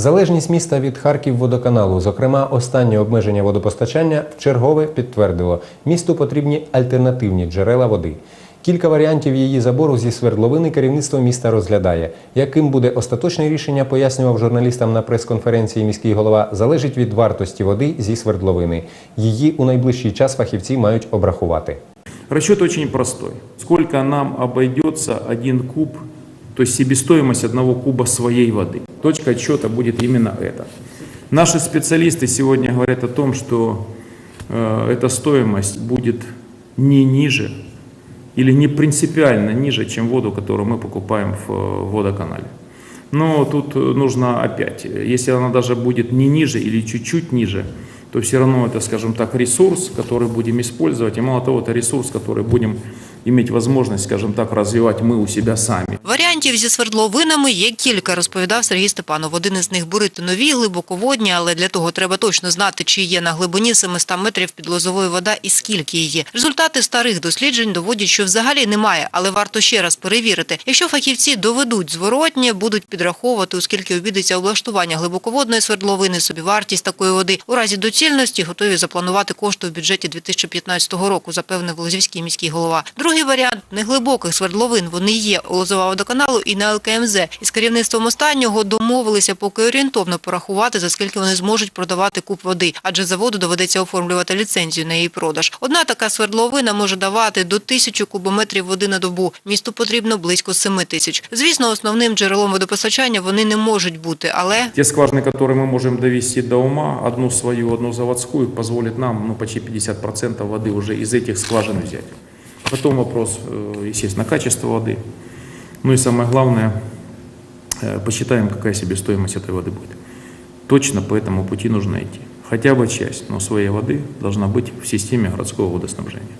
Залежність міста від Харківводоканалу, зокрема останнє обмеження водопостачання, вчергове підтвердило, місту потрібні альтернативні джерела води. Кілька варіантів її забору зі свердловини керівництво міста розглядає. Яким буде остаточне рішення, пояснював журналістам на прес-конференції міський голова, залежить від вартості води зі свердловини. Її у найближчий час фахівці мають обрахувати. Расчет очень простой. Сколько нам обойдется один куб, то есть себестоимость одного куба своей воды. Точка отсчета будет именно это. Наши специалисты сегодня говорят о том, что э, эта стоимость будет не ниже или не принципиально ниже, чем воду, которую мы покупаем в э, водоканале. Но тут э, нужно опять, если она даже будет не ниже или чуть-чуть ниже, то все равно это, скажем так, ресурс, который будем использовать. И мало того, это ресурс, который будем иметь возможность, скажем так, развивать мы у себя сами. Варіантів зі свердловинами є кілька, розповідав Сергій Степанов. Один із них бурити нові, глибоководні, але для того треба точно знати, чи є на глибині 700 метрів підлозової вода і скільки її. Результати старих досліджень доводять, що взагалі немає, але варто ще раз перевірити. Якщо фахівці доведуть зворотнє, будуть підраховувати, у скільки обійдеться облаштування глибоководної свердловини, собівартість такої води. У разі доцільності готові запланувати кошти у бюджеті 2015 року, запевнив Лозівський міський голова. Другий варіант неглибоких свердловин. Вони є у Лозова водоканалу і на ЛКМЗ. Із керівництвом останнього домовилися поки орієнтовно порахувати, за скільки вони зможуть продавати куб води, адже заводу доведеться оформлювати ліцензію на її продаж. Одна така свердловина може давати до тисячі кубометрів води на добу. Місту потрібно близько семи тисяч. Звісно, основним джерелом водопостачання вони не можуть бути, але Те скважины, которые мы можем довести до ума, одну свою, одну заводскую, позволит нам ну, почти 50% воды уже из этих скважин взять. Потом вопрос, э, естественно, качества воды. Ну и самое главное, э, посчитаем, какая себестоимость этой воды будет. Точно по этому пути нужно идти. Хотя бы часть, но своей воды должна быть в системе городского водоснабжения.